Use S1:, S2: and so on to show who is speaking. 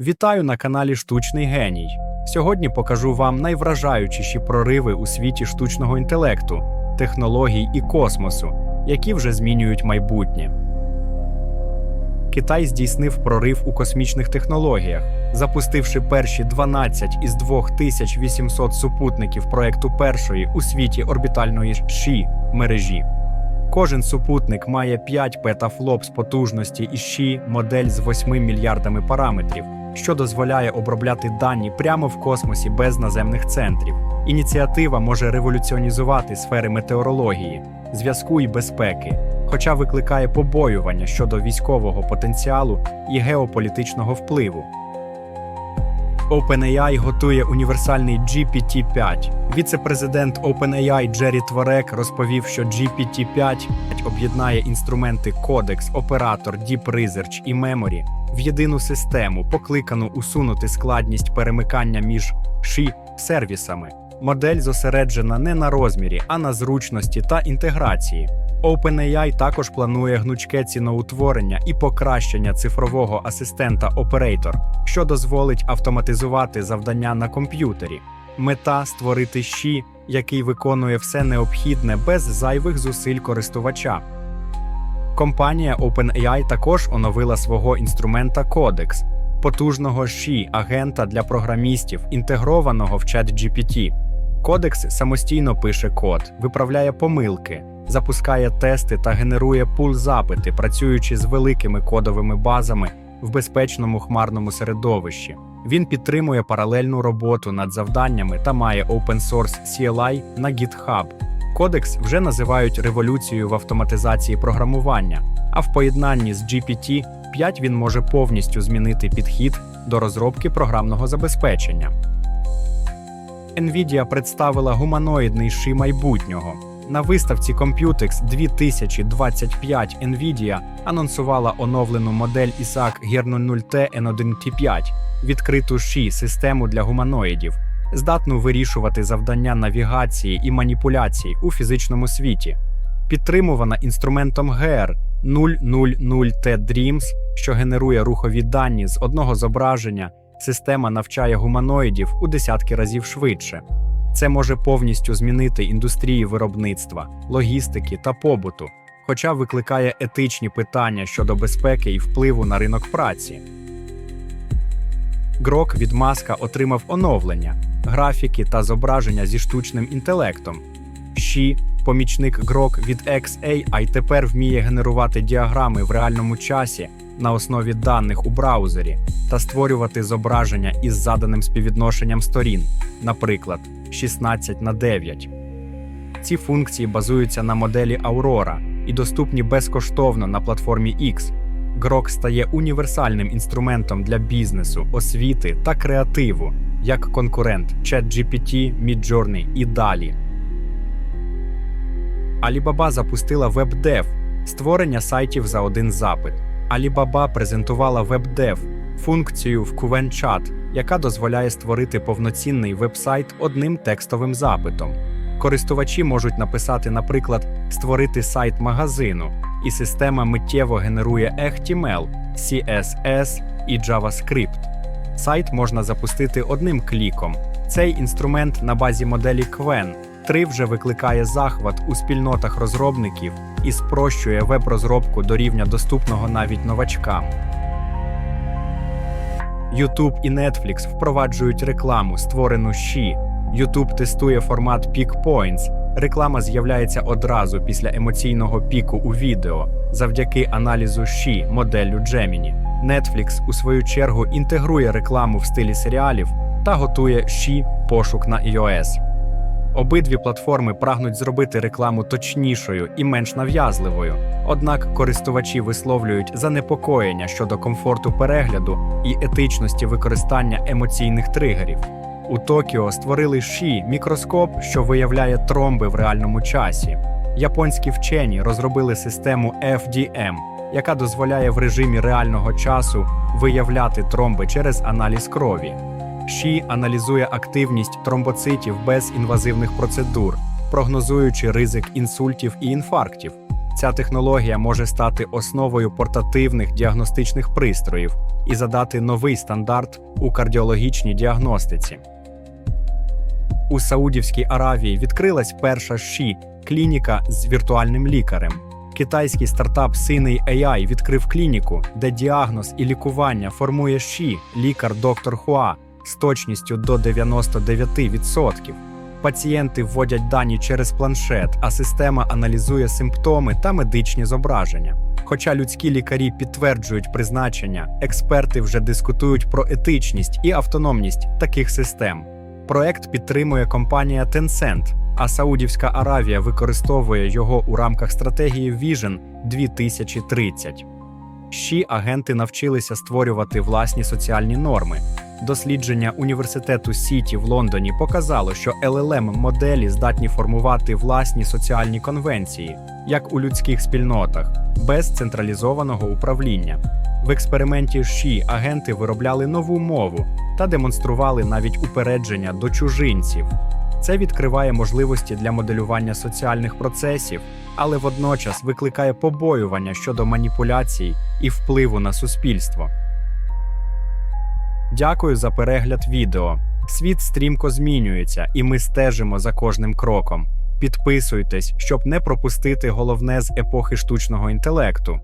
S1: Вітаю на каналі Штучний Геній. Сьогодні покажу вам найвражаючіші прориви у світі штучного інтелекту, технологій і космосу, які вже змінюють майбутнє. Китай здійснив прорив у космічних технологіях, запустивши перші 12 із 2800 супутників проекту першої у світі орбітальної ШІ мережі. Кожен супутник має 5 петафлопс потужності і ЩІ модель з 8 мільярдами параметрів, що дозволяє обробляти дані прямо в космосі без наземних центрів. Ініціатива може революціонізувати сфери метеорології, зв'язку і безпеки, хоча викликає побоювання щодо військового потенціалу і геополітичного впливу. OpenAI готує універсальний GPT-5. Віце-президент OpenAI Джері Творек розповів, що GPT-5 об'єднає інструменти Codex, Оператор, Deep Research і Memory в єдину систему, покликану усунути складність перемикання між ші сервісами. Модель зосереджена не на розмірі, а на зручності та інтеграції. OpenAI також планує гнучке ціноутворення і покращення цифрового асистента Operator, що дозволить автоматизувати завдання на комп'ютері. Мета створити щі, який виконує все необхідне без зайвих зусиль користувача. Компанія OpenAI також оновила свого інструмента Codex, потужного щі агента для програмістів, інтегрованого в ChatGPT. Кодекс самостійно пише код, виправляє помилки, запускає тести та генерує пул запити, працюючи з великими кодовими базами в безпечному хмарному середовищі. Він підтримує паралельну роботу над завданнями та має open source CLI на GitHub. Кодекс вже називають революцією в автоматизації програмування, а в поєднанні з GPT 5 він може повністю змінити підхід до розробки програмного забезпечення. Nvidia представила гуманоїдний ши майбутнього. На виставці Computex 2025 Nvidia анонсувала оновлену модель Isaac Gear 00T N1T5, відкриту ші систему для гуманоїдів, здатну вирішувати завдання навігації і маніпуляцій у фізичному світі. Підтримувана інструментом GR 000T Dreams, що генерує рухові дані з одного зображення. Система навчає гуманоїдів у десятки разів швидше. Це може повністю змінити індустрії виробництва, логістики та побуту, хоча викликає етичні питання щодо безпеки і впливу на ринок праці. Грок від Маска отримав оновлення, графіки та зображення зі штучним інтелектом. Ші, помічник Грок від XAI тепер вміє генерувати діаграми в реальному часі на основі даних у браузері та створювати зображення із заданим співвідношенням сторін, наприклад, 16 на 9. Ці функції базуються на моделі Aurora і доступні безкоштовно на платформі X. Grok стає універсальним інструментом для бізнесу, освіти та креативу, як конкурент ChatGPT, Midjourney і далі. Alibaba запустила WebDev – створення сайтів за один запит. Alibaba презентувала WebDev – функцію в QVN-чат, яка дозволяє створити повноцінний веб-сайт одним текстовим запитом. Користувачі можуть написати, наприклад, створити сайт магазину, і система миттєво генерує HTML, CSS і JavaScript. Сайт можна запустити одним кліком. Цей інструмент на базі моделі Qwen 3 вже викликає захват у спільнотах розробників і спрощує веб-розробку до рівня доступного навіть новачкам. YouTube і Netflix впроваджують рекламу, створену щі. YouTube тестує формат Peak Points. Реклама з'являється одразу після емоційного піку у відео завдяки аналізу щі моделлю Gemini. Netflix, у свою чергу, інтегрує рекламу в стилі серіалів та готує щі пошук на iOS. Обидві платформи прагнуть зробити рекламу точнішою і менш нав'язливою. Однак користувачі висловлюють занепокоєння щодо комфорту перегляду і етичності використання емоційних тригерів. У Токіо створили ші мікроскоп, що виявляє тромби в реальному часі. Японські вчені розробили систему FDM, яка дозволяє в режимі реального часу виявляти тромби через аналіз крові. ШІ аналізує активність тромбоцитів без інвазивних процедур, прогнозуючи ризик інсультів і інфарктів. Ця технологія може стати основою портативних діагностичних пристроїв і задати новий стандарт у кардіологічній діагностиці. У Саудівській Аравії відкрилась перша ШІ клініка з віртуальним лікарем. Китайський стартап Синий AI відкрив клініку, де діагноз і лікування формує ШІ лікар доктор Хуа з точністю до 99%. Пацієнти вводять дані через планшет, а система аналізує симптоми та медичні зображення. Хоча людські лікарі підтверджують призначення, експерти вже дискутують про етичність і автономність таких систем. Проект підтримує компанія Tencent, а Саудівська Аравія використовує його у рамках стратегії Vision 2030. Ще агенти навчилися створювати власні соціальні норми. Дослідження університету Сіті в Лондоні показало, що LLM моделі здатні формувати власні соціальні конвенції, як у людських спільнотах, без централізованого управління. В експерименті ШІ агенти виробляли нову мову та демонстрували навіть упередження до чужинців. Це відкриває можливості для моделювання соціальних процесів, але водночас викликає побоювання щодо маніпуляцій і впливу на суспільство. Дякую за перегляд відео. Світ стрімко змінюється, і ми стежимо за кожним кроком. Підписуйтесь, щоб не пропустити головне з епохи штучного інтелекту.